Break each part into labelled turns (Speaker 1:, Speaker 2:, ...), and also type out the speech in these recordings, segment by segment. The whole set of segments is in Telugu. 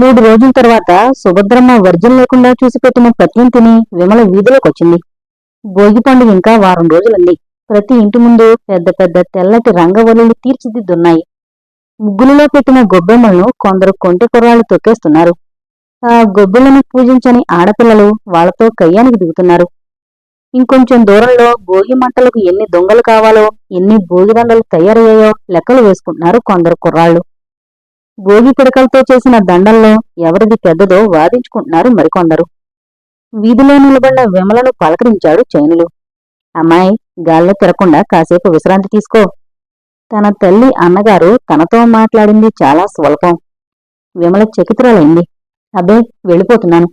Speaker 1: మూడు రోజుల తర్వాత సుభద్రమ్మ వర్జం లేకుండా చూసి పెట్టిన తిని విమల వీధిలోకొచ్చింది. భోగి పండుగ ఇంకా వారం రోజులుంది ప్రతి ఇంటి ముందు పెద్ద పెద్ద తెల్లటి రంగవల్లులు తీర్చిదిద్దున్నాయి. ముగ్గులలో పెట్టిన గొబ్బెమ్మలను కొందరు కొంటె కుర్రాళ్ళు తొక్కేస్తున్నారు. ఆ గొబ్బెలను పూజించని ఆడపిల్లలు వాళ్ళతో కయ్యానికి దిగుతున్నారు. ఇంకొంచెం దూరంలో భోగి మంటలకు ఎన్ని దొంగలు కావాలో ఎన్ని భోగిదండలు తయారయ్యాయో లెక్కలు వేసుకుంటున్నారు కొందరు కుర్రాళ్ళు. భోగి పిడకలతో చేసిన దండల్లో ఎవరిది పెద్దదో వాదించుకుంటున్నారు మరికొందరు. వీధిలో నిలబడిన విమలను పలకరించాడు చైనులు. అమ్మాయి గాల్లో తిరగకుండా కాసేపు విశ్రాంతి తీసుకో. తన తల్లి అన్నగారు తనతో మాట్లాడింది చాలా స్వల్పం. విమల చకితురాలైంది. అబ్బే వెళ్ళిపోతున్నాను.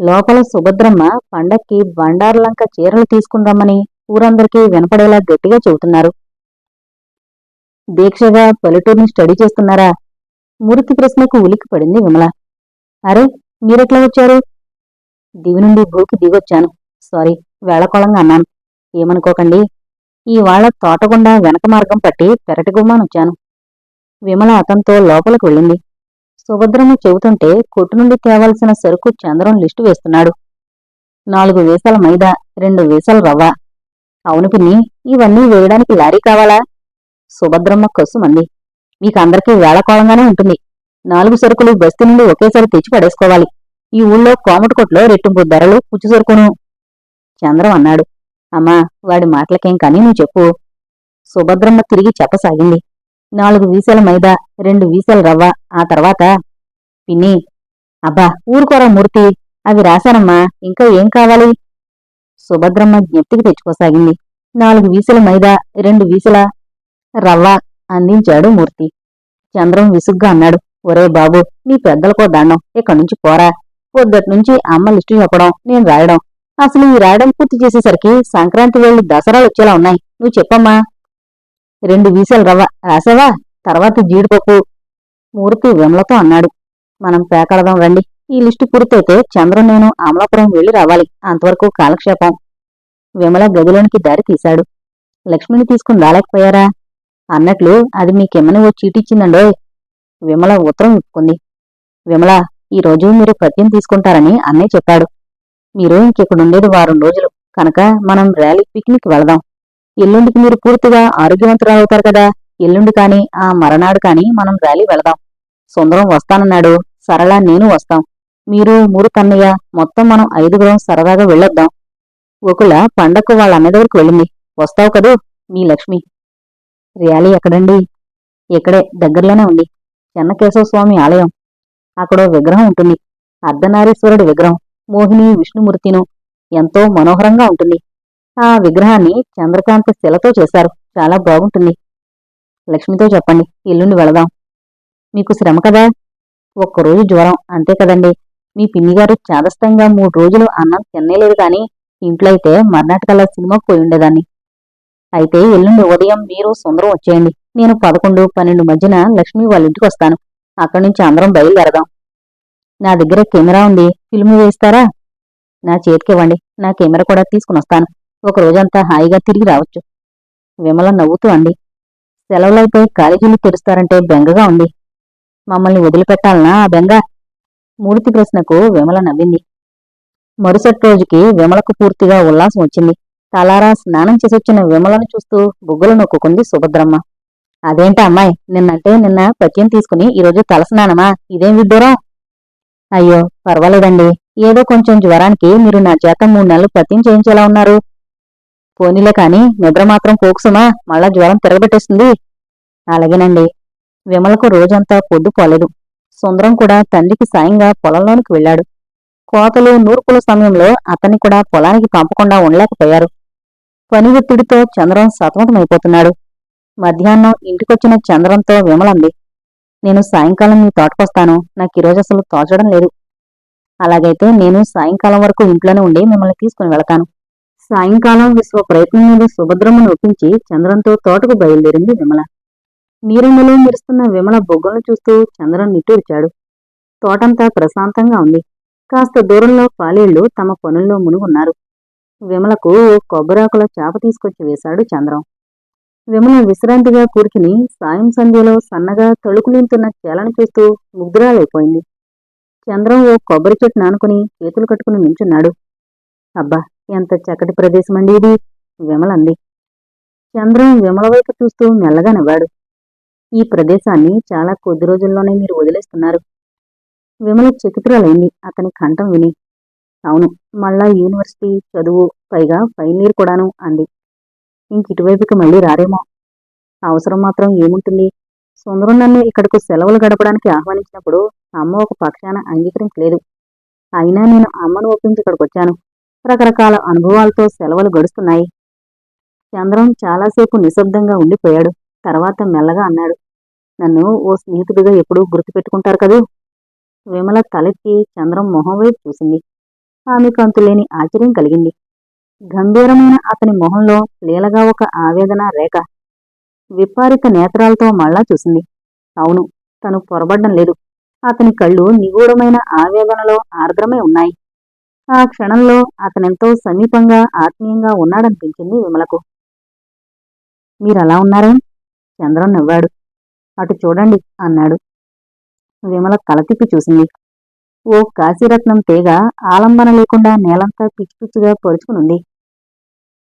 Speaker 1: లోపల సుభద్రమ్మ పండక్కి బండారులంక చీరలు తీసుకుందామని ఊరందరికీ వినపడేలా గట్టిగా చెబుతున్నారు. దీక్షగా పల్లెటూరుని స్టడీ చేస్తున్నారా? మూర్తి ప్రశ్నకు ఉలికి పడింది విమల. అరే మీరెట్లా వచ్చారు? దివి నుండి భూకి దిగొచ్చాను. సారీ వేళకోళంగా అన్నాను. ఏమనుకోకండి. ఇవాళ తోటగుండా వెనక మార్గం పట్టి పెరటి గుమ్మానొచ్చాను విమల అతనితో లోపలికి వెళ్ళింది. సుభద్రను చెబుతుంటే కొట్టు నుండి తేవాల్సిన సరుకు చంద్రం లిస్టు వేస్తున్నాడు. నాలుగు వేసాల మైదా రెండు వేసాల రవ్వ. అవును పిన్ని ఇవన్నీ వేయడానికి లారీ కావాలా? సుభద్రమ్మ కసుమంది. మీకందరికీ వేళకోళంగానే ఉంటుంది. నాలుగు సరుకులు బస్తీ నుండి ఒకేసారి తెచ్చి పడేసుకోవాలి. ఈ ఊళ్ళో కోమటికొట్లో రెట్టింపు ధరలు పుచ్చు సరుకును. చంద్రం అన్నాడు. అమ్మా వాడి మాటలకేం కానీ నువ్వు చెప్పు. సుభద్రమ్మ తిరిగి చెప్పసాగింది నాలుగు వీసల మైదా రెండు వీసల రవ్వ ఆ తర్వాత పిన్ని అబ్బా ఊరుకోరా మూర్తి అవి రాశానమ్మా ఇంకా ఏం కావాలి? సుభద్రమ్మ జ్ఞప్తికి తెచ్చుకోసాగింది. నాలుగు వీసల మైదా రెండు వీసల రవ్వ అందించాడు మూర్తి. చంద్రం విసుగ్గా అన్నాడు ఒరే బాబు నీ పెద్దలకో దండం ఇక్కడి నుంచి పోరా. పొద్దుటి నుంచి అమ్మ లిస్టు చెప్పడం నేను రాయడం. అసలు ఈ రాయడం పూర్తి చేసేసరికి సంక్రాంతి వేళ్ళు దసరాలు వచ్చేలా ఉన్నాయి. నువ్వు చెప్పమ్మా. రెండు వీసాలు రవ్వ రాసావా? తర్వాత జీడిపప్పు మూర్తి విమలతో అన్నాడు. మనం పేకడదాం రండి. ఈ లిస్టు పూర్తయితే చంద్రం నేను అమలాపురం వెళ్ళి రావాలి. అంతవరకు కాలక్షేపం. విమల గదిలోనికి దారి తీశాడు. లక్ష్మిని తీసుకుని రాలేకపోయారా? అన్నట్లు అది మీకేమని ఓ చీటిచ్చిందండో విమల ఉత్తరం ఇప్పుకుంది విమల ఈ మీరు పద్యం తీసుకుంటారని అన్నయ్య చెప్పాడు. మీరు ఇంకెక్కడుండేది వారం రోజులు. కనుక మనం ర్యాలీ పిక్నిక్ వెళదాం. ఎల్లుండికి మీరు పూర్తిగా ఆరోగ్యవంతురాలవుతారు కదా? ఎల్లుండి కాని ఆ మరనాడు కాని మనం ర్యాలీ వెళదాం. సుందరం వస్తానన్నాడు. సరళ నేను వస్తాం. మీరు మూడు కన్నయ్య మొత్తం మనం ఐదుగురం సరదాగా వెళ్ళొద్దాం. ఒకళ్ళ పండక్కు వాళ్ళ అన్న దగ్గరికి వెళ్ళింది. వస్తావు కదూ మీ లక్ష్మి. ర్యాలీ ఎక్కడండి? ఇక్కడే దగ్గరలోనే ఉంది. చెన్నకేశవ స్వామి ఆలయం. అక్కడో విగ్రహం ఉంటుంది. అర్ధనారీశ్వరుడి విగ్రహం. మోహిని విష్ణుమూర్తిను ఎంతో మనోహరంగా ఉంటుంది. ఆ విగ్రహాన్ని చంద్రకాంత శిలతో చేశారు. చాలా బాగుంటుంది. లక్ష్మితో చెప్పండి. ఇల్లుండి వెళదాం. మీకు శ్రమ కదా? ఒక్కరోజు జ్వరం. అంతే కదండి. మీ పిన్నిగారు చాదస్తంగా మూడు రోజులు అన్నం తినేలేదు కానీ ఇంట్లో అయితే మర్నాటికల్లా సినిమా పోయి ఉండేదాన్ని. అయితే ఎల్లుండి ఉదయం మీరు సుందరం వచ్చేయండి. నేను పదకొండు పన్నెండు మధ్యన లక్ష్మి వాళ్ళ ఇంటికి వస్తాను. అక్కడి నుంచి అందరం బయలుదేరదాం. నా దగ్గర కెమెరా ఉంది. ఫిల్మ్ వేస్తారా నా చేతికివ్వండి నా కెమెరా కూడా తీసుకుని వస్తాను. ఒక రోజంతా హాయిగా తిరిగి రావచ్చు. విమల నవ్వుతూ అండి సెలవులైపోయి కాలేజీలు తెరుస్తారంటే బెంగగా ఉంది. మమ్మల్ని వదిలిపెట్టాలనా ఆ బెంగ? మూర్తి ప్రశ్నకు విమల నవ్వింది. మరుసటి రోజుకి విమలకు పూర్తిగా ఉల్లాసం వచ్చింది. తలారా స్నానం చేసొచ్చిన విమలను చూస్తూ బుగ్గలు నొక్కుంది సుభద్రమ్మ. అదేంటా అమ్మాయి నిన్నంటే నిన్న పత్యం తీసుకుని ఈరోజు తలస్నానమా ఇదేం విడ్డూరం? అయ్యో పర్వాలేదండి. ఏదో కొంచెం జ్వరానికి మీరు నా చేత మూడు నెలలు పత్యం చేయించేలా ఉన్నారు. పోనీలే కాని నిద్ర మాత్రం పోకుసుమా? మళ్ళా జ్వరం తిరగబెట్టేస్తుంది. అలాగేనండి. విమలకు రోజంతా పొద్దు పోలేదు. సుందరం కూడా తండ్రికి సాయంగా పొలంలోనికి వెళ్ళాడు. కోతలు నూర్పుల సమయంలో అతన్ని కూడా పొలానికి పంపకుండా ఉండలేకపోయారు. పని ఒత్తిడితో చంద్రం సతమతమైపోతున్నాడు. మధ్యాహ్నం ఇంటికొచ్చిన చంద్రంతో విమలంది. నేను సాయంకాలం మీ తోటకొస్తాను. నాకు ఈరోజు అసలు తోచడం లేదు. అలాగైతే నేను సాయంకాలం వరకు ఇంట్లోనే ఉండి మిమ్మల్ని తీసుకుని వెళతాను. సాయంకాలం విశ్వ ప్రయత్నం మీద సుభద్రమ్మను ఒప్పించి చంద్రంతో తోటకు బయలుదేరింది విమల. నీరంగలో మెరుస్తున్న విమల బొగ్గలను చూస్తూ చంద్రం నిట్టూర్చాడు. తోటంతా ప్రశాంతంగా ఉంది. కాస్త దూరంలో పాలేళ్ళు తమ పనుల్లో మునుగున్నారు. విమలకు కొబ్బరాకుల చాప తీసుకొచ్చి వేశాడు చంద్రం. విమల విశ్రాంతిగా కూర్చుని సాయం సంధ్యలో సన్నగా తొలుకులింతున్న చేలను చూస్తూ ముగ్ధురాలైపోయింది. చంద్రం ఓ కొబ్బరి చెట్టు నానుకుని చేతులు కట్టుకుని నించున్నాడు. అబ్బా ఎంత చక్కటి ప్రదేశం అండి ఇది! విమలంది. చంద్రం విమల వైపు చూస్తూ మెల్లగా నవ్వాడు. ఈ ప్రదేశాన్ని చాలా కొద్ది రోజుల్లోనే మీరు వదిలేస్తున్నారు. విమల చకితురాలైంది. అతని కంఠం విని అవును. మళ్ళా యూనివర్సిటీ చదువు పైగా ఫైనల్ ఇయర్ కూడాను అంది. ఇంక ఇటువైపుకి మళ్ళీ రారేమో. అవసరం మాత్రం ఏముంటుంది? సుందరం నన్ను ఇక్కడకు సెలవులు గడపడానికి ఆహ్వానించినప్పుడు అమ్మ ఒక పక్షాన అంగీకరించలేదు. అయినా నేను అమ్మను ఒప్పించి ఇక్కడికి వచ్చాను రకరకాల అనుభవాలతో సెలవులు గడుస్తున్నాయి. చంద్రం చాలాసేపు నిశ్శబ్దంగా ఉండిపోయాడు. తర్వాత మెల్లగా అన్నాడు. నన్ను ఓ స్నేహితుడిగా ఎప్పుడూ గుర్తుపెట్టుకుంటారు కదూ? విమల తలెత్తి చంద్రం మొహం వైపు చూసింది. ఆమెకు అంతులేని ఆశ్చర్యం కలిగింది. గంభీరమైన అతని మొహంలో లీలగా ఒక ఆవేదన రేఖ విప్పారిత నేత్రాలతో మళ్ళా చూసింది. అవును తను పొరబడ్డం లేదు. అతని కళ్ళు నిగూఢమైన ఆవేదనలో ఆర్ద్రమై ఉన్నాయి. ఆ క్షణంలో అతనెంతో సమీపంగా ఆత్మీయంగా ఉన్నాడనిపించింది విమలకు. మీరలా ఉన్నారే? చంద్రం నవ్వాడు. అటు చూడండి అన్నాడు. విమల తల తిప్పి చూసింది. ఓ కాశీరత్నం తీగ ఆలంబన లేకుండా నేలంతా పిచ్చిపిచ్చిగా పొడుచుకునుంది.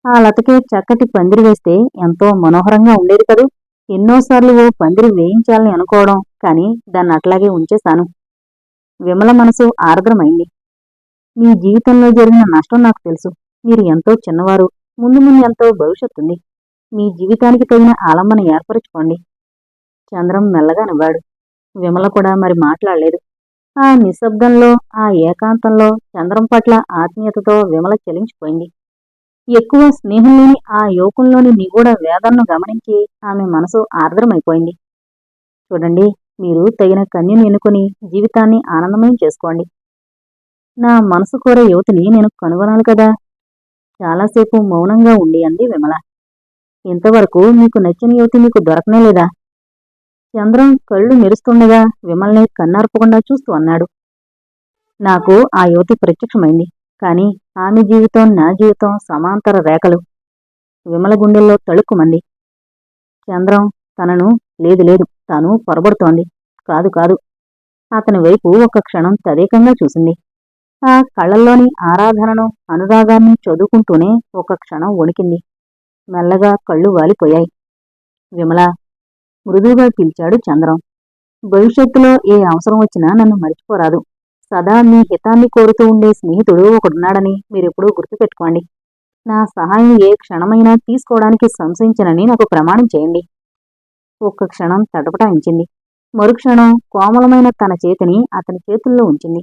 Speaker 1: ఆ లతకే చక్కటి పందిరి వేస్తే ఎంతో మనోహరంగా ఉండేది కదూ. ఎన్నోసార్లు ఓ పందిరి వేయించాలని అనుకోవడం కానీ దాన్ని అట్లాగే ఉంచేశాను. విమల మనసు ఆర్ద్రమైంది. మీ జీవితంలో జరిగిన నష్టం నాకు తెలుసు. మీరు ఎంతో చిన్నవారు. ముందు ముందు ఎంతో భవిష్యత్తుంది మీ జీవితానికి తగిన ఆలంబన ఏర్పరచుకోండి. చంద్రం మెల్లగా నవ్వాడు. విమల కూడా మరి మాట్లాడలేదు. ఆ నిశ్శబ్దంలో ఆ ఏకాంతంలో చంద్రం పట్ల ఆత్మీయతతో విమల చెలించిపోయింది. ఎక్కువ స్నేహం లేని ఆ యువకుల్లోని నిగూఢ వేదనను గమనించి ఆమె మనసు ఆర్ద్రమైపోయింది. చూడండి మీరు తగిన కన్యను ఎన్నుకొని జీవితాన్ని ఆనందమయం చేసుకోండి. నా మనసు కోరే యువతిని నేను కనుగొనాలి కదా. చాలాసేపు మౌనంగా ఉండి అంది విమల. ఇంతవరకు మీకు నచ్చిన యువతి మీకు దొరకనే లేదా? చంద్రం కళ్ళు మెరుస్తుండగా విమల్ని కన్నార్పకుండా చూస్తూ అన్నాడు. నాకు ఆ యువతి ప్రత్యక్షమైంది. కాని ఆమె జీవితం నా జీవితం సమాంతర రేఖలు. విమల గుండెల్లో తళుక్కుమంది చంద్రం తనను లేదు లేదు తాను పొరబడుతోంది. కాదు కాదు. అతని వైపు ఒక క్షణం తదేకంగా చూసింది. ఆ కళ్ళల్లోని ఆరాధనను అనురాగాన్ని చదువుకుంటూనే ఒక క్షణం వణికింది. మెల్లగా కళ్ళు వాలిపోయాయి. విమల మృదువుగా పిలిచాడు చంద్రం. భవిష్యత్తులో ఏ అవసరం వచ్చినా నన్ను మర్చిపోరాదు. సదా మీ హితాన్ని కోరుతూ ఉండే స్నేహితుడు ఒకడున్నాడని మీరెప్పుడూ గుర్తుపెట్టుకోండి. నా సహాయం ఏ క్షణమైనా తీసుకోవడానికి సంశయించనని నాకు ప్రమాణం చేయండి. ఒక్క క్షణం తటపటాయించింది మరుక్షణం కోమలమైన తన చేతిని అతని చేతుల్లో ఉంచింది.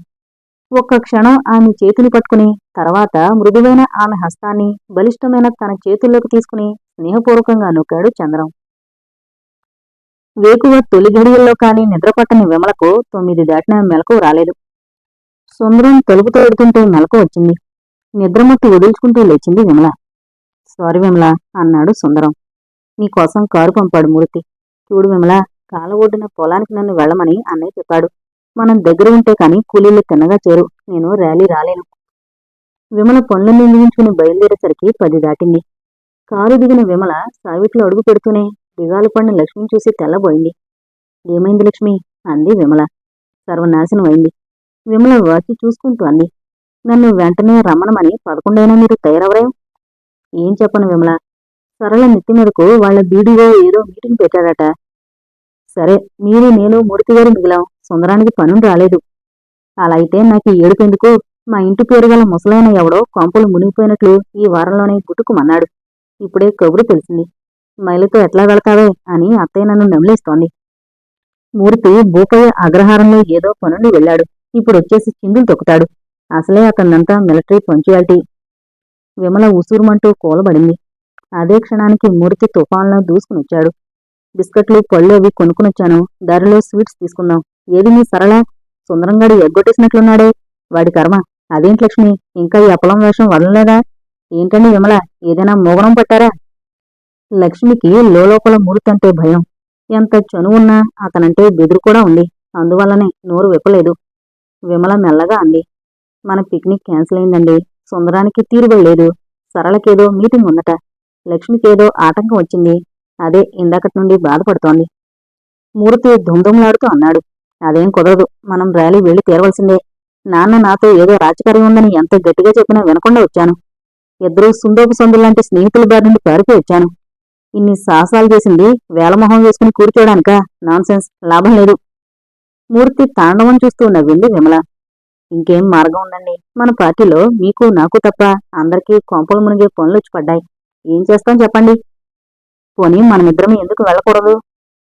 Speaker 1: ఒక్క క్షణం ఆమె చేతిని పట్టుకుని తర్వాత మృదువైన ఆమె హస్తాన్ని బలిష్టమైన తన చేతుల్లోకి తీసుకుని స్నేహపూర్వకంగా నొక్కాడు చంద్రం. వేకువ తొలి ఘడియల్లో కాని నిద్రపట్టని విమలకు తొమ్మిది దాటిన మెలకు రాలేదు. సుందరం తలుపు తోడుతుంటే మెలకు వచ్చింది. నిద్రమత్తి వదులుచుకుంటూ లేచింది విమల. సారీ విమల అన్నాడు సుందరం. నీకోసం కారు పంపాడు మూర్తి. చూడు విమల కాల ఒడ్డున పొలానికి నన్ను వెళ్ళమని అన్నయ్య చెప్పాడు. మనం దగ్గర ఉంటే కాని కూలీలు తిన్నగా చేరు. నేను ర్యాలీ రాలేను. విమల పనులు ముగించుకుని బయలుదేరేసరికి పది దాటింది. కారు దిగిన విమల సావిట్లో అడుగు పెడుతూనే దిగాలు పడిన లక్ష్మిని చూసి తెల్లబోయింది. ఏమైంది లక్ష్మి? అంది విమల. సర్వనాశనం అయింది. విమల వాచి చూసుకుంటూ అంది. నన్ను వెంటనే రమ్మనమని పదకొండైనా మీరు తయారవరేం? ఏం చెప్పను విమల? సరళ నెత్తి మీదకు వాళ్ళ బీడీఓ ఏదో మీటింగ్ పెట్టాడట. సరే మీరు నేను మూర్తి గారు మిగిలాం. సుందరానికి పనులు రాలేదు. అలా అయితే నాకు ఏడుపెందుకు మా ఇంటి పేరు గల ముసలైన ఎవడో కొంపలు మునిగిపోయినట్లు ఈ వారంలోనే గుట్టుకుమన్నాడు. ఇప్పుడే కబురు తెలిసింది. మైలుతో ఎట్లా వెళతావే అని అత్తయ్య నన్ను నమిలేస్తోంది. మూర్తి భూపయ్య అగ్రహారంలో ఏదో పనుండి వెళ్ళాడు. ఇప్పుడు వచ్చేసి చిందులు తొక్కుతాడు. అసలే అతనంతా మిలిటరీ పంచుయాలిటీ. విమల ఉసూరుమంటూ కూలబడింది. అదే క్షణానికి మూర్తి తుఫాన్లో దూసుకునొచ్చాడు. బిస్కెట్లు పళ్ళు అవి కొనుక్కునొచ్చాను. దారిలో స్వీట్స్ తీసుకుందాం. ఏది మీ సరళ? సుందరంగాడు ఎగ్గొట్టేసినట్లున్నాడే. వాడి కర్మ. అదేంటి లక్ష్మి? ఇంకా ఈ అపలం వేషం వదలలేదా? ఏంటండి విమల? ఏదైనా మోగనం పట్టారా? లక్ష్మికి లోలోపల మూర్తంటే భయం. ఎంత చనువున్నా అతనంటే బెదురు కూడా ఉంది. అందువల్లనే నోరు విప్పలేదు. విమల మెల్లగా అంది. మన పిక్నిక్ క్యాన్సిల్ అయిందండి. సుందరానికి తీరుబడలేదు సరళకేదో మీటింగ్ ఉందట. లక్ష్మికేదో ఆటంకం వచ్చింది. అదే ఇందాకటి నుండి బాధపడుతోంది. మూర్తి దుమ్దుమ్లాడుతూ అన్నాడు. అదేం కుదరదు. మనం ర్యాలీ వెళ్ళి తీరవలసిందే. నాన్న నాతో ఏదో రాజకార్యం ఉందని ఎంత గట్టిగా చెప్పినా వినకుండా వచ్చాను. ఇద్దరూ సుందోపు సందులాంటి స్నేహితుల బారి నుండి పారిపోయి వచ్చాను. ఇన్ని సాహసాలు చేసింది వేలమొహం వేసుకుని కూర్చోడానిక? నాన్సెన్స్. లాభం లేదు. మూర్తి తాండవం చూస్తూ నవ్వింది విమల. ఇంకేం మార్గం ఉందండి? మన పార్టీలో మీకు నాకు తప్ప అందరికీ కొంపలు మునిగే పనులు వచ్చి పడ్డాయి. ఏం చేస్తాం చెప్పండి? పోనీ మనమిద్దరం ఎందుకు వెళ్ళకూడదు?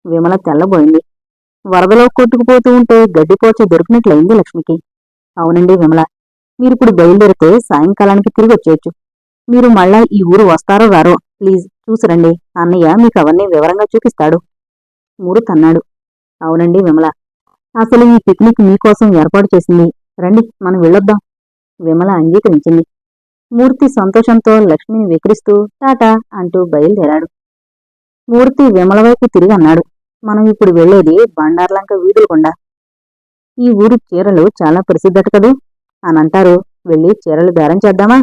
Speaker 1: విమల తెల్లబోయింది. వరదలో కొట్టుకుపోతూ ఉంటే గడ్డిపోచ దొరికినట్లయింది లక్ష్మికి. అవునండి విమల. మీరిప్పుడు బయలుదేరితే సాయంకాలానికి తిరిగి వచ్చేయచ్చు మీరు మళ్ళా ఈ ఊరు వస్తారో రారో ప్లీజ్ చూసిరండి. అన్నయ్య మీకు అవన్నీ వివరంగా చూపిస్తాడు. మూర్తి అన్నాడు అవునండి విమల. అసలు ఈ పిక్నిక్ మీకోసం ఏర్పాటు చేసింది. రండి మనం వెళ్ళొద్దాం. విమల అంగీకరించింది. మూర్తి సంతోషంతో లక్ష్మిని వికరిస్తూ టాటా అంటూ బయలుదేరాడు. మూర్తి విమల వైపు తిరిగి అన్నాడు. మనం ఇప్పుడు వెళ్ళేది బండార్లంక వీధుల ఈ ఊరి చీరలు చాలా ప్రసిద్ధట కదూ? అని అంటారు. వెళ్ళి చీరలు బేరం చేద్దామా?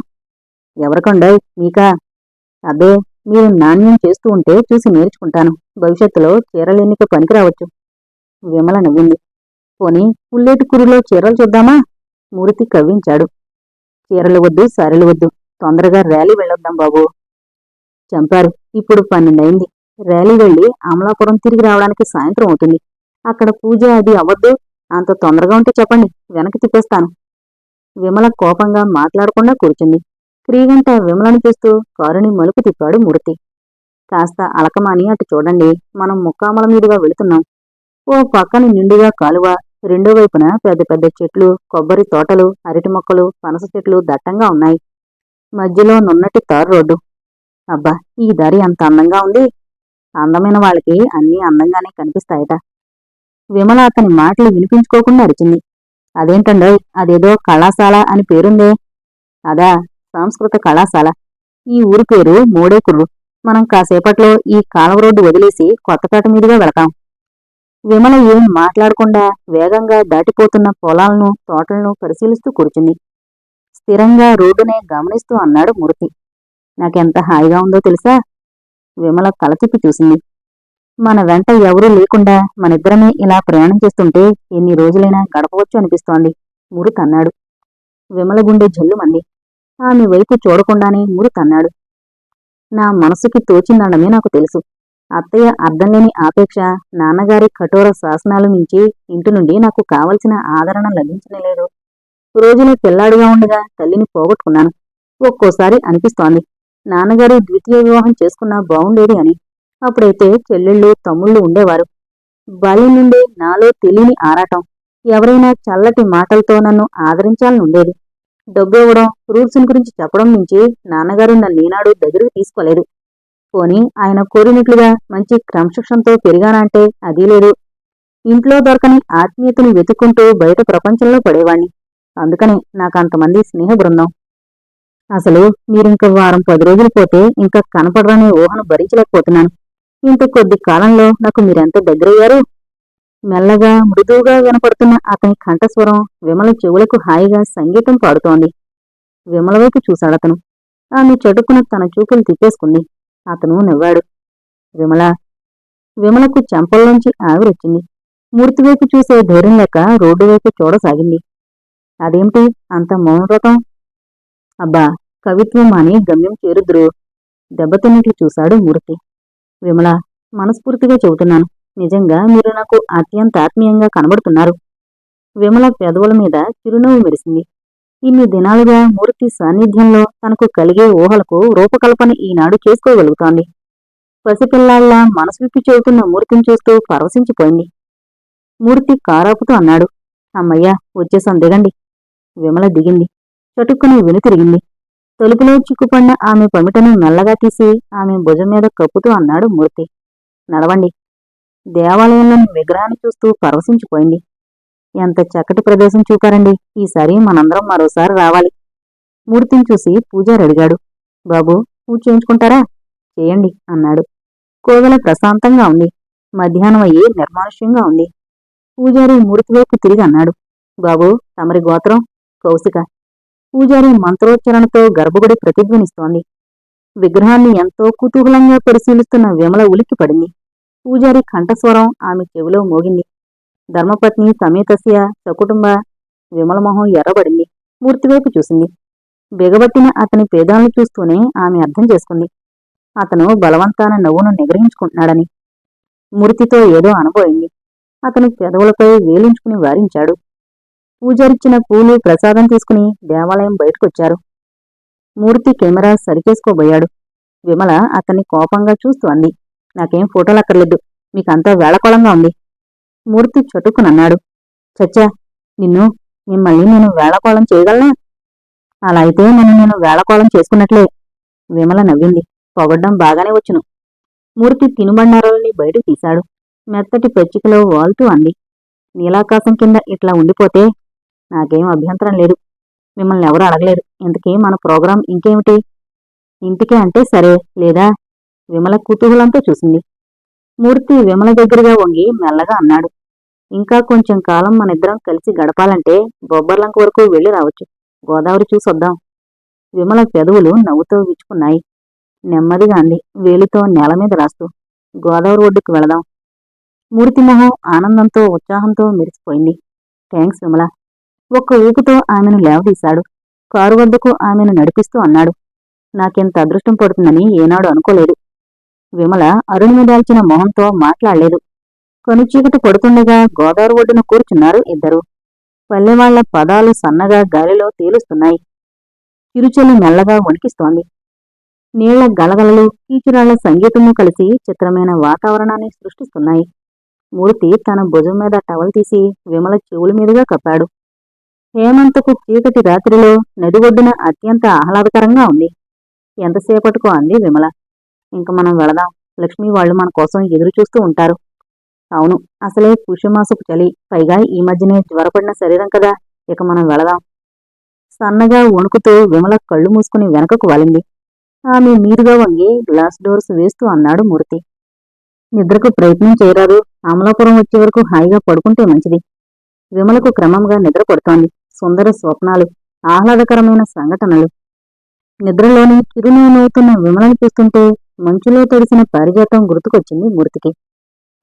Speaker 1: ఎవరికొండో మీకా? అబ్బే మీరు నాణ్యం చేస్తూ ఉంటే చూసి నేర్చుకుంటాను. భవిష్యత్తులో చీరల పనికిరావచ్చు. పనికి రావచ్చు విమల నవ్వింది. పోనీ పుల్లేటి కురులో చీరలు చూద్దామా? మూర్తి కవ్వించాడు. చీరలు వద్దు సారెలు వద్దు. తొందరగా ర్యాలీ వెళ్ళొద్దాం బాబు. చంపారు. ఇప్పుడు పన్నెండైంది ర్యాలీ వెళ్ళి అమలాపురం తిరిగి రావడానికి సాయంత్రం అవుతుంది. అక్కడ పూజ అది అవ్వద్దు. అంత తొందరగా ఉంటే చెప్పండి. వెనక్కి తిప్పేస్తాను. విమల కోపంగా మాట్లాడకుండా కూర్చుంది. క్రీగంట విమలను చూస్తూ కారుని మలుపు తిప్పాడు మూర్తి. కాస్త అలకమాని అటు చూడండి మనం ముక్కామల మీదుగా వెళుతున్నాం. ఓ పక్కన నిండుగా కాలువ రెండో వైపున పెద్ద పెద్ద చెట్లు కొబ్బరి తోటలు అరటి మొక్కలు పనస చెట్లు దట్టంగా ఉన్నాయి. మధ్యలో నున్నటి తారు రోడ్డు. అబ్బా ఈ దారి అంత అందంగా ఉంది. అందమైన వాళ్ళకి అన్నీ అందంగానే కనిపిస్తాయట. విమల అతని మాటలు వినిపించుకోకుండా అరిచింది. అదేంటండో అదేదో కళాశాల అని పేరుందే. అదా సంస్కృత కళాశాల. ఈ ఊరి పేరు మోడేకుర్రు. మనం కాసేపట్లో ఈ కాలవ రోడ్డు వదిలేసి కొత్తపేట మీదుగా వెళతాం. విమల ఏం మాట్లాడకుండా వేగంగా దాటిపోతున్న పొలాలను తోటలను పరిశీలిస్తూ కూర్చుంది. స్థిరంగా రోడ్డునే గమనిస్తూ అన్నాడు మూర్తి. నాకెంత హాయిగా ఉందో తెలుసా? విమల కలతిప్పి చూసింది. మన వెంట ఎవరూ లేకుండా మనిద్దరమే ఇలా ప్రయాణం చేస్తుంటే ఎన్ని రోజులైనా గడపవచ్చు అనిపిస్తోంది. మురు అన్నాడు. విమల గుండె జల్లుమంది. ఆమె వైపు చూడకుండానే మురు తన్నాడు. నా మనసుకి తోచిందనడమే నాకు తెలుసు. అత్తయ్య అర్థంలేని ఆపేక్ష నాన్నగారి కఠోర శాసనాల నుంచి ఇంటి నుండి నాకు కావలసిన ఆదరణ లభించనేలేదు రోజుని పిల్లాడిగా ఉండగా తల్లిని పోగొట్టుకున్నాను. ఒక్కోసారి అనిపిస్తోంది నాన్నగారు ద్వితీయ వివాహం చేసుకున్నా బావుండేది అని. అప్పుడైతే చెల్లెళ్ళు తమ్ముళ్ళు ఉండేవారు. బాల్యం నుండి నాలో తెలియని ఆరాటం. ఎవరైనా చల్లటి మాటలతో నన్ను ఆదరించాలని డబ్బు ఇవ్వడం రూల్స్ని గురించి చెప్పడం నుంచి నాన్నగారు నన్ను ఈనాడు దగ్గరకు తీసుకోలేదు. పోనీ ఆయన కోరినట్లుగా మంచి క్రమశిక్షణతో పెరిగానంటే అదీ లేదు. ఇంట్లో దొరకని ఆత్మీయతను వెతుక్కుంటూ బయట ప్రపంచంలో పడేవాణ్ణి. అందుకనే నాకంతమంది స్నేహ బృందం అసలు మీరింక వారం పది రోజులు పోతే ఇంకా కనపడరనే ఊహను భరించలేకపోతున్నాను. ఇంత కొద్ది కాలంలో నాకు మీరెంత దగ్గరయ్యారు? మెల్లగా మృదువుగా వినపడుతున్న అతని కంఠస్వరం విమల చెవులకు హాయిగా సంగీతం పాడుతోంది. విమల వైపు చూశాడతను ఆమె చటుకున తన చూపులు తిప్పేసుకుంది. అతను నవ్వాడు. విమల విమలకు చెంపల్లోంచి ఆవిరొచ్చింది మూర్తివైపు చూసే ధైర్యం లేక రోడ్డు వైపు చూడసాగింది. అదేమిటి అంత మౌనవ్రతం? అబ్బా కవిత్వం అని గమ్యం చేరుద్రు దెబ్బతిన్నట్లు చూశాడు మూర్తి. విమల మనస్ఫూర్తిగా చెబుతున్నాను. నిజంగా మీరు నాకు అత్యంత ఆత్మీయంగా కనబడుతున్నారు. విమల పెదవుల మీద చిరునవ్వు మెరిసింది. ఇన్ని దినాలుగా మూర్తి సాన్నిధ్యంలో తనకు కలిగే ఊహలకు రూపకల్పన ఈనాడు చేసుకోగలుగుతోంది. పసిపిల్లాళ్ళ మనసు విప్పి చెబుతున్న మూర్తిని చూస్తూ పరవశించిపోయింది. మూర్తి కారాపుతూ అన్నాడు అమ్మయ్యా వచ్చేసాం దిగండి. విమల దిగింది. చటుక్కుని వెనుతిరిగింది తలుపులో చిక్కుపడిన ఆమె పమిటను మెల్లగా తీసి ఆమె భుజం మీద కప్పుతూ అన్నాడు మూర్తి. నడవండి దేవాలయంలోని విగ్రహాన్ని చూస్తూ పరవశించిపోయింది. ఎంత చక్కటి ప్రదేశం చూపారండి. ఈసారి మనందరం మరోసారి రావాలి. మూర్తిని చూసి పూజారి అడిగాడు. బాబు పూజ చేయించుకుంటారా? చేయండి అన్నాడు. కోవెల ప్రశాంతంగా ఉంది. మధ్యాహ్నం అయ్యి నిర్మానుష్యంగా ఉంది. పూజారి మూర్తి వైపు తిరిగి అన్నాడు. బాబు తమరి గోత్రం కౌశిక. పూజారి మంత్రోచ్చరణతో గర్భగుడి ప్రతిధ్వనిస్తోంది. విగ్రహాన్ని ఎంతో కుతూహలంగా పరిశీలిస్తున్న విమల ఉలిక్కి పడింది పూజారి కంఠస్వరం ఆమె చెవిలో మోగింది. ధర్మపత్ని సమేతస్య సకుటుంబ విమల మొహం ఎర్రబడింది. మూర్తివైపు చూసింది. బిగబట్టిన అతని పేదాలను చూస్తూనే ఆమె అర్థం చేసుకుంది. అతను బలవంతాన నవ్వును నిగ్రహించుకుంటున్నాడని. మూర్తితో ఏదో అనబోయింది. అతను పెదవులపై వేలించుకుని వారించాడు. పూజారిచ్చిన పూలు ప్రసాదం తీసుకుని దేవాలయం బయటకొచ్చారు. మూర్తి కెమెరా సరిచేసుకోబోయాడు. విమల అతన్ని కోపంగా చూస్తూ అంది. నాకేం ఫోటోలు అక్కర్లేదు. మీకంతా వేళకోళంగా ఉంది. మూర్తి చటుక్కునన్నాడు. చచ్చా నిన్ను మిమ్మల్ని నేను వేళకోళం చేయగలనా? అలా అయితే నన్ను నేను వేళకోళం చేసుకున్నట్లే. విమల నవ్వింది. పొగడ్డం బాగానే వచ్చును. మూర్తి తినుబండారాలని బయటకు తీశాడు. మెత్తటి పెచ్చికలో వాల్తూ అంది. నీలాకాశం కింద ఇట్లా ఉండిపోతే నాకేం అభ్యంతరం లేదు. మిమ్మల్ని ఎవరు అడగలేరు ఇంతకీ మన ప్రోగ్రాం ఇంకేమిటి? ఇంటికే అంటే సరే లేదా విమల కుతూహలంతో చూసింది. మూర్తి విమల దగ్గరగా వంగి మెల్లగా అన్నాడు. ఇంకా కొంచెం కాలం మనిద్దరం కలిసి గడపాలంటే బొబ్బర్లంక వరకు వెళ్ళి రావచ్చు. గోదావరి చూసొద్దాం విమల పెదవులు నవ్వుతో విచ్చుకున్నాయి. నెమ్మదిగా అంది. వేలితో నేల మీద రాస్తూ. గోదావరి ఒడ్డుకు వెళదాం. మూర్తి మొహం ఆనందంతో ఉత్సాహంతో మెరిసిపోయింది. థ్యాంక్స్ విమల. ఒక్క ఊపుతో ఆమెను లేవదీశాడు. కారు వద్దకు ఆమెను నడిపిస్తూ అన్నాడు. నాకెంత అదృష్టం పడుతుందని ఏనాడు అనుకోలేదు. విమల అరుణిమి దాల్చిన మొహంతో మాట్లాడలేదు. కనుచీకటి పడుతుండగా గోదావరి ఒడ్డున కూర్చున్నారు ఇద్దరు. పల్లెవాళ్ళ పదాలు సన్నగా గాలిలో తేలుస్తున్నాయి. చిరుచెల్లి మెల్లగా వణికిస్తోంది. నీళ్ళ గలగలలు కీచురాళ్ళ సంగీతము కలిసి చిత్రమైన వాతావరణాన్ని సృష్టిస్తున్నాయి. మూర్తి తన భుజం మీద టవల్ తీసి విమల చెవుల మీదుగా కప్పాడు. హేమంతకు చీకటి రాత్రిలో నది ఒడ్డున అత్యంత ఆహ్లాదకరంగా ఉంది. ఎంతసేపటికో అంది విమల. ఇంక మనం వెళదాం. లక్ష్మి వాళ్ళు మన కోసం ఎదురు చూస్తూ ఉంటారు. అవును అసలే పుష్యమాసపు చలి. పైగా ఈ మధ్యనే జ్వరపడిన శరీరం కదా. ఇక మనం వెళదాం. సన్నగా వణుకుతూ విమల కళ్ళు మూసుకుని వెనకకు వాలింది. ఆమె మీరుగా వంగి గ్లాస్ డోర్స్ వేస్తూ అన్నాడు మూర్తి. నిద్రకు ప్రయత్నం చేయరాదు. అమలాపురం వచ్చే వరకు హాయిగా పడుకుంటే మంచిది. విమలకు క్రమంగా నిద్ర పడుతోంది. సుందర స్వప్నాలు ఆహ్లాదకరమైన సంఘటనలు. నిద్రలోని చిరునవ్వుతున్న విమలను చూస్తుంటే మంచులో తడిసిన పారిజాతం గుర్తుకొచ్చింది మూర్తికి.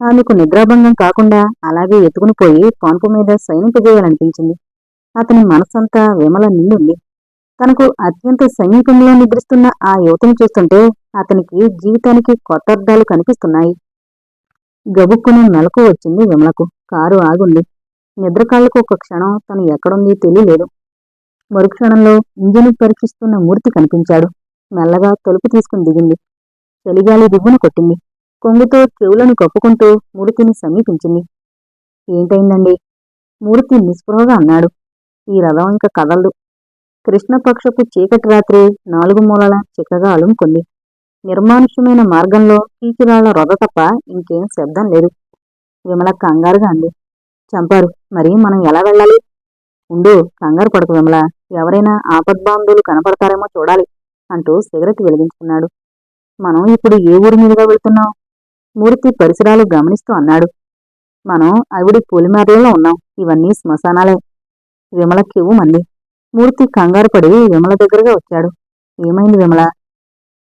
Speaker 1: ఆమెకు నిద్రాభంగం కాకుండా అలాగే ఎత్తుకుని పోయి పాన్పు మీద సైనింపజేయాలనిపించింది అతని మనసంతా విమల నిండుంది తనకు అత్యంత సమీపంలో నిద్రిస్తున్న ఆ యువతను చూస్తుంటే అతనికి జీవితానికి కొత్త అర్థాలు కనిపిస్తున్నాయి. గబుక్కుని మెలకు వచ్చింది విమలకు. కారు ఆగుంది. నిద్రకాళ్ళకు ఒక క్షణం తను ఎక్కడుంది తెలియలేదు. మరుక్షణంలో ఇంజిన్ పరీక్షిస్తున్న మూర్తి కనిపించాడు. మెల్లగా తలుపు తీసుకుని దిగింది. చలిగాలి దివ్వున కొట్టింది. కొంగుతో చెవులను కప్పుకుంటూ మూర్తిని సమీపించింది. ఏంటైందండి? మూర్తి నిస్పృహగా అన్నాడు. ఈ రథం ఇంక కదలదు. కృష్ణపక్షపు చీకటి రాత్రి నాలుగు మూలల చిక్కగా అలుముకుంది. నిర్మానుష్యమైన మార్గంలో కీచురాళ్ళ రొద తప్ప ఇంకేం శబ్దం లేదు. విమల కంగారుగా అంది. చంపారు. మరి మనం ఎలా వెళ్ళాలి? ఉండు కంగారు పడకు విమల. ఎవరైనా ఆపద్బాంధువులు కనపడతారేమో చూడాలి అంటూ సిగరెట్ వెలిగించుకున్నాడు. మనం ఇప్పుడు ఏ ఊరి మీదుగా వెళ్తున్నాం? మూర్తి పరిసరాలు గమనిస్తూ అన్నాడు. మనం అవిడి పూలిమేరలలో ఉన్నాం. ఇవన్నీ శ్మశానాలే. విమల కివ్వు మంది. మూర్తి కంగారు పడి విమల దగ్గరగా వచ్చాడు. ఏమైంది విమల?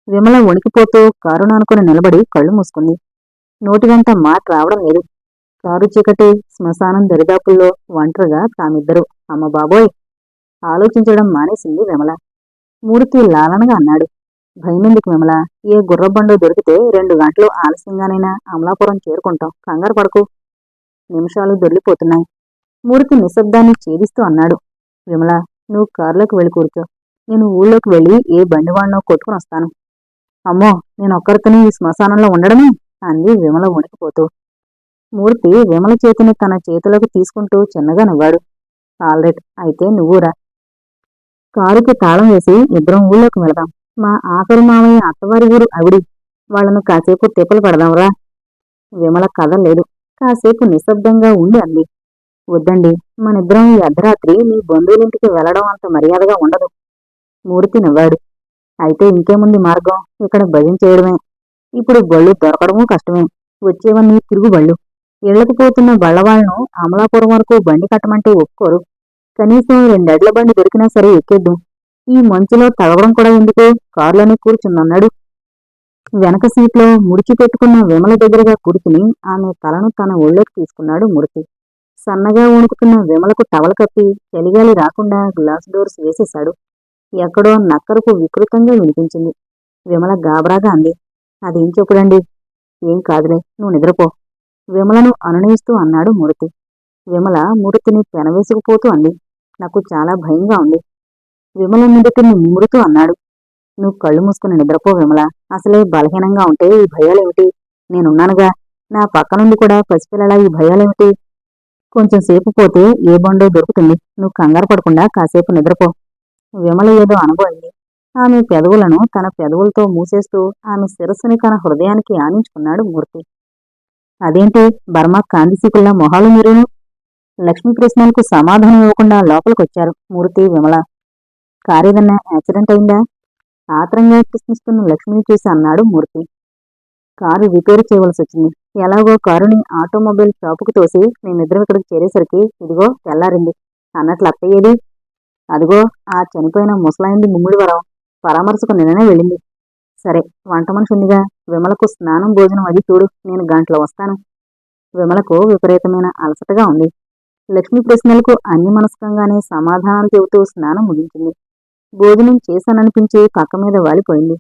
Speaker 1: విమల వణికిపోతూ కారును అనుకుని నిలబడి కళ్ళు మూసుకుంది. నోటి వెంట మాట రావడం లేదు. కారు చీకటి శ్మశానం దరిదాపుల్లో ఒంటరిగా తామిద్దరు. అమ్మ బాబోయ్! ఆలోచించడం మానేసింది విమల. మూర్తి లాలనగా అన్నాడు. భయమెందుకు విమల? ఏ గుర్రబండో దొరికితే రెండు గంటలు ఆలస్యంగానైనా అమలాపురం చేరుకుంటాం. కంగారు పడకు. నిమిషాలు దొర్లిపోతున్నాయి మూర్తి నిశ్శబ్దాన్ని ఛేదిస్తూ అన్నాడు. విమల నువ్వు కారులోకి వెళ్ళి కూర్చో. నేను ఊళ్ళోకి వెళ్ళి ఏ బండివాడినో కొట్టుకుని వస్తాను. అమ్మో నేను ఒక్కరితోనే ఈ శ్మశానంలో ఉండడమే? అంది విమల వణికిపోతూ. మూర్తి విమల చేతిని తన చేతిలోకి తీసుకుంటూ చిన్నగా నవ్వాడు. ఆల్రెడ్ అయితే నువ్వురా కారుకి తాళం వేసి ఇద్దరం ఊళ్ళోకి వెళదాం. మా ఆఖరి మామయ్య అత్తవారి ఊరు అవిడి. వాళ్ళను కాసేపు తిప్పలు పడదాంరా. విమల కదలేదు కాసేపు నిశ్శబ్దంగా ఉండి అంది. వద్దండి మనిద్దరం ఈ అర్ధరాత్రి మీ బంధువులింటికి వెళ్ళడం అంత మర్యాదగా ఉండదు. మూర్తి నవ్వాడు. అయితే ఇంకేముంది మార్గం? ఇక్కడ భజన చేయడమే. ఇప్పుడు బళ్ళు దొరకడమూ కష్టమే. వచ్చేవన్నీ తిరుగు బళ్ళు. ఇళ్ళకు పోతున్న బళ్ళవాళ్ళను అమలాపురం వరకు బండి కట్టమంటే ఒప్పుకోరు. కనీసం రెండెడ్ల బండి దొరికినా సరే ఎక్కేద్దాం. ఈ మంచులో తగవడం కూడా ఎందుకు? కారులోనే కూర్చుందన్నాడు వెనక సీట్లో ముడిచి పెట్టుకున్న విమల దగ్గరగా కూర్చుని ఆమె తలను తన ఒళ్ళోకి తీసుకున్నాడు మూర్తి సన్నగా వణుకుతున్న విమలకు టవల్ కప్పి చలిగాలి రాకుండా గ్లాస్ డోర్స్ వేసేశాడు. ఎక్కడో నక్కరకు వికృతంగా వినిపించింది. విమల గాబరాగా అంది. అదేం చెప్పుడండి ఏం కాదులే నువ్వు నిద్రపో. విమలను అనునయిస్తూ అన్నాడు మూర్తి విమల మూర్తిని పెనవేసుకుపోతూ అంది. నాకు చాలా భయంగా ఉంది. విమల నుదుటిని నిమురుతూ అన్నాడు. నువ్వు కళ్ళు మూసుకుని నిద్రపో విమల. అసలే బలహీనంగా ఉంటే ఈ భయాలేమిటి? నేనున్నానుగా. నా పక్క నుండి కూడా పసిపిల్లలా ఈ భయాలేమిటి? కొంచెం సేపు పోతే ఏ బండో దొరుకుతుంది. నువ్వు కంగారు పడకుండా కాసేపు నిద్రపో. విమల ఏదో అనుభవింది ఆమె పెదవులను తన పెదవులతో మూసేస్తూ ఆమె శిరస్సుని తన హృదయానికి ఆనించుకున్నాడు మూర్తి. అదేంటి? బర్మా కాందిసీకుల్లా మొహాలు మీరును? లక్ష్మీకృష్ణన్కు సమాధానం ఇవ్వకుండా లోపలికొచ్చారు మూర్తి విమల. కారు ఏదన్నా యాక్సిడెంట్ అయిందా? ఆత్రంగా ప్రశ్నిస్తున్న లక్ష్మిని చూసి అన్నాడు మూర్తి. కారు రిపేర్ చేయవలసి వచ్చింది. ఎలాగో కారుని ఆటోమొబైల్ షాపుకు తోసి మేమిద్దరం ఇక్కడికి చేరేసరికి ఇదిగో తెల్లారింది. అన్నట్లు అత్తయ్యేది అదిగో ఆ చనిపోయిన ముసలాయింది ముమ్మిడి వరం. పరామర్శకు నిన్ననే వెళ్ళింది. సరే వంట మనిషి ఉందిగా. విమలకు స్నానం భోజనం అది చూడు. నేను గంటలో వస్తాను. విమలకు విపరీతమైన అలసటగా ఉంది. లక్ష్మి ప్రశ్నలకు అన్ని మనస్కంగానే సమాధానాలు చెబుతూ స్నానం ముగించింది. భోజనం చేశాననిపించి పక్క మీద వాలిపోయింది.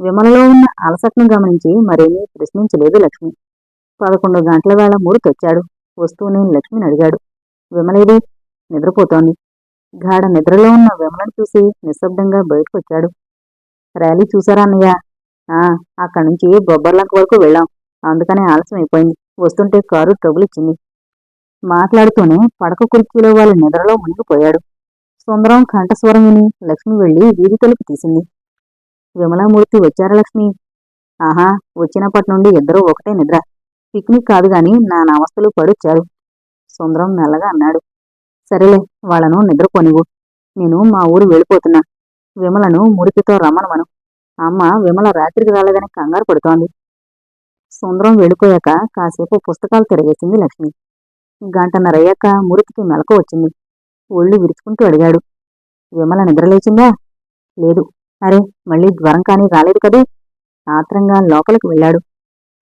Speaker 1: విమలలో ఉన్న అలసటను గమనించి మరేమీ ప్రశ్నించలేదు లక్ష్మి. పదకొండు గంటల వేళ మూర్తొచ్చాడు వస్తూ నేను లక్ష్మిని అడిగాడు. విమలేది నిద్రపోతోంది. గాఢ నిద్రలో ఉన్న విమలను చూసి నిశ్శబ్దంగా బయటకొచ్చాడు. ర్యాలీ చూసారా అన్నయ్య? అక్కడి నుంచి బొబ్బర్లంక వరకు వెళ్ళాం. అందుకనే ఆలస్యం అయిపోయింది. వస్తుంటే కారు ట్రబుల్ ఇచ్చింది మాట్లాడుతూనే పడక కుర్చీలో వాళ్ళ నిద్రలో మునిగిపోయాడు. సుందరం కంఠస్వరం విని లక్ష్మి వెళ్ళి వీధి తలుపు తీసింది. విమలామూర్తి వచ్చారా లక్ష్మి? ఆహా వచ్చినప్పటి నుండి ఇద్దరూ ఒకటే నిద్ర. పిక్నిక్ కాదు గాని నా అవస్థలు పడొచ్చారు. సుందరం మెల్లగా అన్నాడు. సరేలే వాళ్ళను నిద్రపోనివ్వు. నేను మా ఊరు వెళ్ళిపోతున్నా. విమలను మురికితో రమ్మనమను. అమ్మ విమల రాత్రికి రాలేదని కంగారు పడుతోంది. సుందరం వెళ్ళిపోయాక కాసేపు పుస్తకాలు తిరగేసింది లక్ష్మి. గంటన్నరయ్యాక మురికికి మెలకు వచ్చింది. ఒళ్ళు విరుచుకుంటూ అడిగాడు. విమల నిద్రలేచిందా లేదు. అరే మళ్ళీ జ్వరం కానీ రాలేదు కదే? ఆత్రంగా లోపలికి వెళ్ళాడు.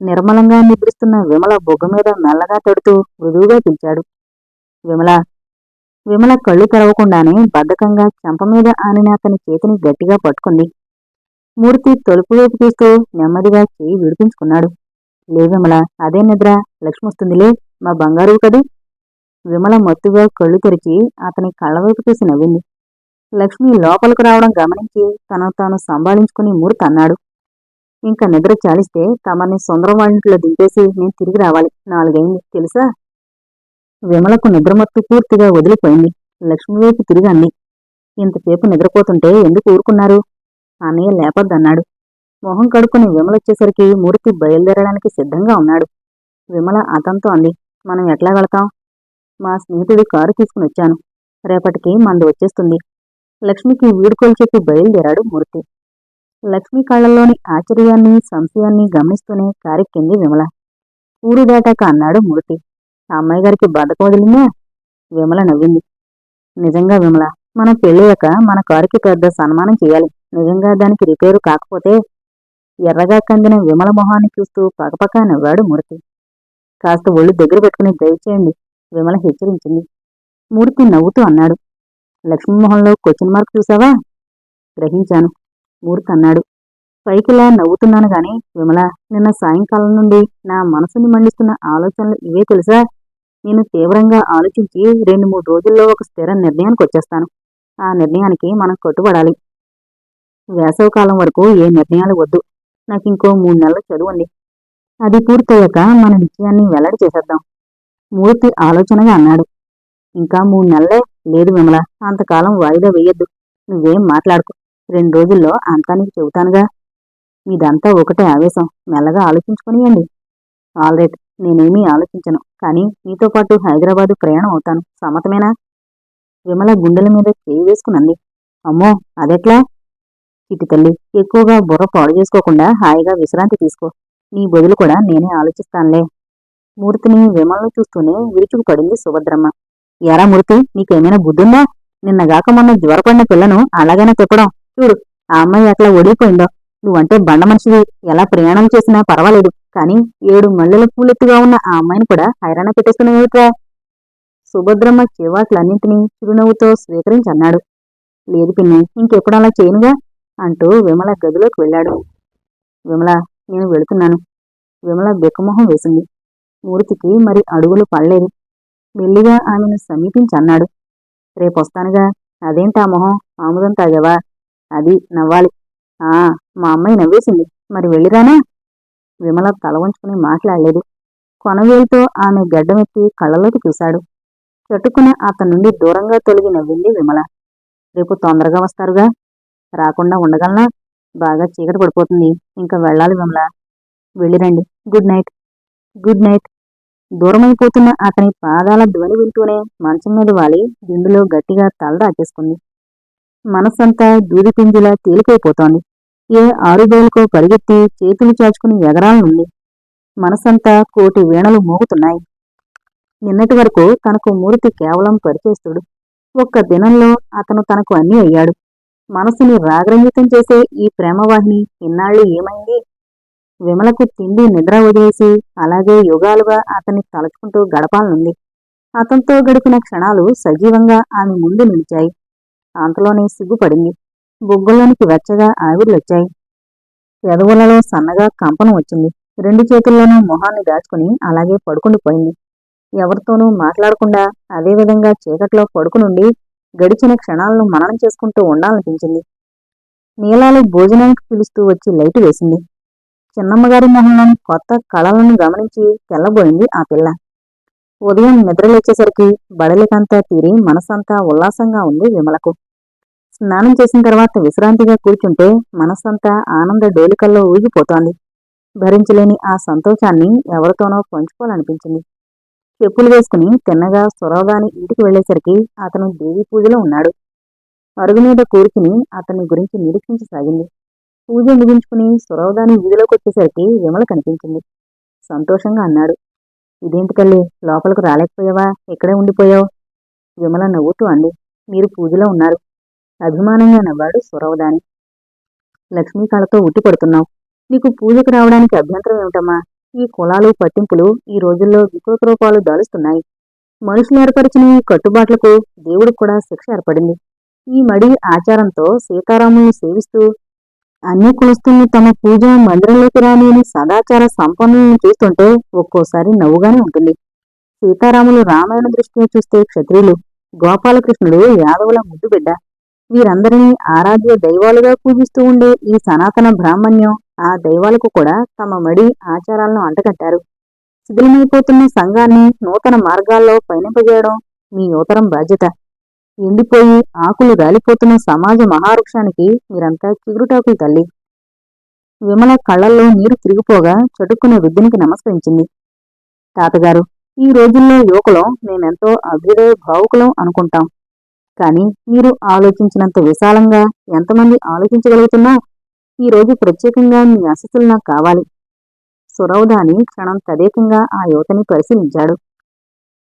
Speaker 1: నిర్మలంగా నిద్రిస్తున్న విమల బొగ్గ మీద మెల్లగా తడుతూ మృదువుగా పిలిచాడు విమల విమల కళ్ళు తెరవకుండానే బద్ధకంగా చెంప మీద ఆనిన అతని చేతిని గట్టిగా పట్టుకుంది. మూర్తి తలుపు వైపు తీస్తూ నెమ్మదిగా చేయి విడిపించుకున్నాడు. లే విమల అదే నిద్ర. లక్ష్మి వస్తుందిలే మా బంగారు కదూ? విమల మత్తుగా కళ్ళు తెరిచి అతని కళ్ళవైపు చూసి నవ్వింది. లక్ష్మి లోపలికి రావడం గమనించి తనను తాను సంభాళించుకుని మూర్తి అన్నాడు. ఇంకా నిద్ర చాలిస్తే తమని సుందరం వాళ్ళింట్లో దింపేసి నేను తిరిగి రావాలి. నాలుగైంది. తెలుసా? విమలకు నిద్రమత్తు పూర్తిగా వదిలిపోయింది. లక్ష్మివైపు తిరిగి అంది. ఇంతసేపు నిద్రపోతుంటే ఎందుకు ఊరుకున్నారు? అన్నయ్య లేపొద్దన్నాడు. మొహం కడుక్కుని విమల వచ్చేసరికి మూర్తి బయలుదేరడానికి సిద్ధంగా ఉన్నాడు. విమల అతనితో అంది. మనం ఎట్లా వెళతాం? మా స్నేహితుడి కారు తీసుకుని వచ్చాను. రేపటికి మందు వచ్చేస్తుంది. లక్ష్మికి వీడుకోలు చెప్పి బయలుదేరాడు మూర్తి. లక్ష్మి కళ్ళల్లోని ఆశ్చర్యాన్ని సంశయాన్ని గమనిస్తూనే కారెక్కింది విమల. ఊరు దాటాక అన్నాడు మూర్తి. ఆ అమ్మాయి గారికి బద్దకం వదిలిందా? విమల నవ్వింది. నిజంగా విమల మనం పెళ్ళయ్యాక మన కారుకి పెద్ద సన్మానం చేయాలి. నిజంగా దానికి రిపేరు కాకపోతే ఎర్రగా కందిన విమల మొహాన్ని చూస్తూ పకపక నవ్వాడు మూర్తి. కాస్త ఒళ్ళు దగ్గర పెట్టుకుని దయచేయండి విమల హెచ్చరించింది మూర్తి నవ్వుతూ అన్నాడు. లక్ష్మీ మొహంలో క్వశ్చన్ మార్క్ చూసావా? గ్రహించాను. మూర్తి అన్నాడు. పైకిలా నవ్వుతున్నాను గాని విమల నిన్న సాయంకాలం నుండి నా మనసుని మండిస్తున్న ఆలోచనలు ఇవే తెలుసా? నేను తీవ్రంగా ఆలోచించి రెండు మూడు రోజుల్లో ఒక స్థిర నిర్ణయానికి వచ్చేస్తాను. ఆ నిర్ణయానికి మనం కట్టుబడాలి. వేసవకాలం వరకు ఏ నిర్ణయాలు వద్దు. నాకు ఇంకో మూడు నెలలు చదువు అది పూర్తయ్యాక మన నిశ్చయాన్ని వెల్లడి చేసేద్దాం. మూర్తి ఆలోచనగా అన్నాడు. ఇంకా మూడు నెలలే? లేదు విమల అంతకాలం వాయిదా వేయొద్దు. నువ్వేం మాట్లాడుకో. రెండు రోజుల్లో అంతా నీకు చెబుతానుగా. ఇదంతా ఒకటే ఆవేశం. మెల్లగా ఆలోచించుకునియండి. ఆల్రైట్ నేనేమీ ఆలోచించను. కానీ మీతో పాటు హైదరాబాదు ప్రయాణం అవుతాను. సమ్మతమేనా? విమల గుండెల మీద చేయి వేసుకునంది. అమ్మో అదెట్లా? చిట్టి తల్లి ఎక్కువగా బుర్ర పాడు చేసుకోకుండా హాయిగా విశ్రాంతి తీసుకో. నీ బదులు కూడా నేనే ఆలోచిస్తానులే. మూర్తిని విమలను చూస్తూనే విరుచుకుపడింది సుభద్రమ్మ. ఎరా మూర్తి నీకేమైనా బుద్ధుందా? నిన్నగాక మొన్న జ్వరపడిన పిల్లను అలాగైనా తిప్పడం. చూడు ఆ అమ్మాయి అట్లా ఒడిగిపోయిందో. నువ్వంటే బండ మనిషివి. ఎలా ప్రయాణం చేసినా పర్వాలేదు. కానీ ఏడు మల్లెల పూలెత్తుగా ఉన్న ఆ అమ్మాయిని కూడా హైరాణ పెట్టేస్తున్నావుట్రా సుభద్రమ్మ చివాట్లన్నింటినీ చిరునవ్వుతో స్వీకరించన్నాడు. లేదు పిన్ని ఇంకెప్పుడు అలా చేయనుగా? అంటూ విమల గదిలోకి వెళ్ళాడు. విమల నేను వెళుతున్నాను. విమల బిక్కమొహం వేసింది. మూర్తికి మరి అడుగులు పడలేదు. మెల్లిగా ఆమెను సమీపించన్నాడు. రేపొస్తానుగా. అదేంటా మొహం? ఆముదం తాగావా? అది నవ్వాలి. ఆ మా అమ్మాయి నవ్వేసింది. మరి వెళ్ళిరానా? విమల తల వంచుకుని మాట్లాడలేదు. కొనవేలుతో ఆమె గడ్డమెత్తి కళ్ళలోకి చూశాడు. చెట్టుకుని అతని నుండి దూరంగా తొలగి నవ్వింది విమల. రేపు తొందరగా వస్తారుగా? రాకుండా ఉండగలనా? బాగా చీకటి పడిపోతుంది. ఇంకా వెళ్ళాలి విమల. వెళ్ళిరండి. Good night. Good night. దూరమైపోతున్న అతని పాదాల ధ్వని వింటూనే మంచం మీద వాలి దిండులో గట్టిగా తల రాచేసుకుంది మనస్సంతా దూది పింజిలా తేలికైపోతోంది. ఏ ఆరుబేలకో పరిగెత్తి చేతులు చాచుకుని ఎగరాలనుంది మనసంతా కోటి వీణలు మోగుతున్నాయి. నిన్నటి వరకు తనకు మూర్తి కేవలం పరిచేస్తుడు ఒక్క దినంలో అతను తనకు అన్నీ అయ్యాడు మనసుని రాగరంజితం చేసే ఈ ప్రేమవాహిని ఇన్నాళ్ళు ఏమైంది? విమలకు తిండి నిద్ర వదిలేసి అలాగే యుగాలుగా అతన్ని తలుచుకుంటూ గడపాలనుంది. అతనితో గడిపిన క్షణాలు సజీవంగా ఆమె ముందు నిలిచాయి. అంతలోనే సిగ్గుపడింది. బొగ్గులోనికి వెచ్చగా ఆవిర్లొచ్చాయి. పెదవులలో సన్నగా కంపనం వచ్చింది. రెండు చేతుల్లోనూ మొహాన్ని దాచుకుని అలాగే పడుకుండిపోయింది ఎవరితోనూ మాట్లాడకుండా అదే విధంగా చీకట్లో పడుకునుండి గడిచిన క్షణాలను మననం చేసుకుంటూ ఉండాలనిపించింది. నీలాలు భోజనానికి పిలుస్తూ వచ్చి లైటు వేసింది. చిన్నమ్మగారి మొహంలోని కొత్త కళలను గమనించి తెల్లబోయింది ఆ పిల్ల. ఉదయం నిద్రలేచేసరికి బడలికంతా తీరి మనసంతా ఉల్లాసంగా ఉంది విమలకు. స్నానం చేసిన తర్వాత విశ్రాంతిగా కూర్చుంటే మనస్సంతా ఆనంద డోలికల్లో ఊగిపోతోంది. భరించలేని ఆ సంతోషాన్ని ఎవరితోనో పంచుకోవాలనిపించింది. చెప్పులు వేసుకుని తిన్నగా సురవగాని ఇంటికి వెళ్ళేసరికి అతను దేవి పూజలో ఉన్నాడు. అరుగు మీద కూర్చుని అతని గురించి నిరీక్షించసాగింది. పూజ ముగించుకుని సురవదాని వీధిలోకి వచ్చేసరికి విమల కనిపించింది. సంతోషంగా అన్నాడు. ఇదేంటి తల్లి లోపలికి రాలేకపోయావా? ఇక్కడే ఉండిపోయావు? విమల నవ్వుతూ అంది. మీరు పూజలో ఉన్నారు. అభిమానంగా నవ్వాడు సురవదాని లక్ష్మీ కాళ్ళతో ఉట్టి పడుతున్నావు నీకు పూజకు రావడానికి అభ్యంతరం ఏమిటమ్మా? ఈ కులాలు పట్టింపులు ఈ రోజుల్లో వికృత రూపాలు దాలుస్తున్నాయి. మనుషులు ఏర్పరిచిన ఈ కట్టుబాట్లకు దేవుడికి కూడా శిక్ష ఏర్పడింది. ఈ మడి ఆచారంతో సీతారాముని సేవిస్తూ అన్ని కులస్తుల్ని తమ పూజ మందిరంలోకి రాని సదాచార సంపన్నులను చూస్తుంటే ఒక్కోసారి నవ్వుగానే ఉంటుంది. సీతారాములు రామాయణ దృష్టిలో చూస్తే క్షత్రియులు గోపాలకృష్ణుడు యాదవుల ముద్దు బిడ్డ వీరందరినీ ఆరాధ్య దైవాలుగా పూజిస్తూ ఉండే ఈ సనాతన బ్రాహ్మణ్యం ఆ దైవాలకు కూడా తమ మడి ఆచారాలను అంటకట్టారు శిథిలమైపోతున్న సంఘాన్ని నూతన మార్గాల్లో పయనింపజేయడం మీ యువతరం బాధ్యత. ఎండిపోయి ఆకులు రాలిపోతున్న సమాజ మహావృక్షానికి మీరంతా చిగురుటాకులు తల్లి. విమల కళ్ళల్లో నీరు తిరిగిపోగా చటుక్కున వృద్ధునికి నమస్కరించింది. తాతగారు ఈ రోజుల్లో యువకులం మేమెంతో అభ్యుదయ భావుకులం అనుకుంటాం. కానీ మీరు ఆలోచించినంత విశాలంగా ఎంతమంది ఆలోచించగలుగుతున్నా ఈ రోజు ప్రత్యేకంగా మీ ఆశస్సులు నాకు కావాలి. సురవధాని క్షణం తదేకంగా ఆ యువతని పరిశీలించాడు.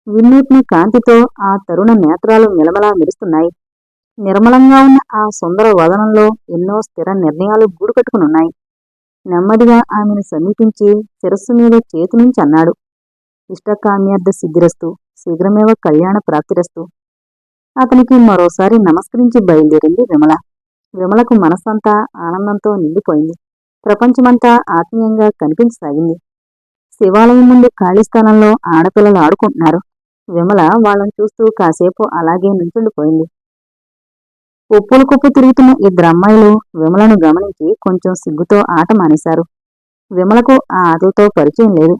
Speaker 1: వినూత్న కాంతితో ఆ తరుణ నేత్రాలు మిలమలా మెరుస్తున్నాయి. నిర్మలంగా ఉన్న ఆ సుందర వదనంలో ఎన్నో స్థిర నిర్ణయాలు గూడుకట్టుకునున్నాయి. నెమ్మదిగా ఆమెను సమీపించి శిరస్సు మీద చేతి నుంచి అన్నాడు. ఇష్టకామ్యార్థ సిద్ధిరస్తు శీఘ్రమేవ కళ్యాణ ప్రాప్తిరస్తు. అతనికి మరోసారి నమస్కరించి బయలుదేరింది విమల. విమలకు మనసంతా ఆనందంతో నిండిపోయింది. ప్రపంచమంతా ఆత్మీయంగా కనిపించసాగింది. శివాలయం ముందు ఖాళీ స్థానంలో ఆడపిల్లలు ఆడుకుంటున్నారు. విమల వాళ్ళని చూస్తూ కాసేపు అలాగే నుంచుండిపోయింది ఉప్పులు కుప్పు తిరుగుతున్న ఇద్దరు అమ్మాయిలు విమలను గమనించి కొంచెం సిగ్గుతో ఆట మానేశారు. విమలకు ఆ ఆటలతో పరిచయం లేదు.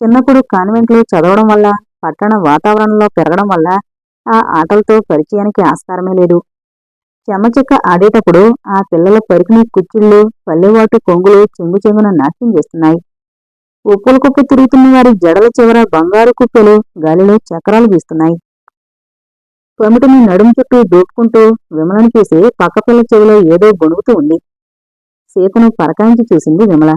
Speaker 1: చిన్నప్పుడు కాన్వెంట్లో చదవడం వల్ల పట్టణ వాతావరణంలో పెరగడం వల్ల ఆ ఆటలతో పరిచయానికి ఆస్కారమే లేదు. చెమ్మచెక్క ఆడేటప్పుడు ఆ పిల్లల పరికిని కుచ్చిళ్ళు పల్లెవాటు కొంగులు చెంగు చెంగున నాట్యం చేస్తున్నాయి. ఉప్పుల కుప్ప తిరుగుతున్న వారి జడల చివర బంగారు కుప్పలు గాలిలో చక్రాలు గీస్తున్నాయి పమిటిని నడుము చుట్టూ దూపుకుంటూ విమలను చూసి పక్కపిల్ల చెవిలో ఏదో గొణుగుతూ ఉంది. సీతను పరకాయించి చూసింది విమల.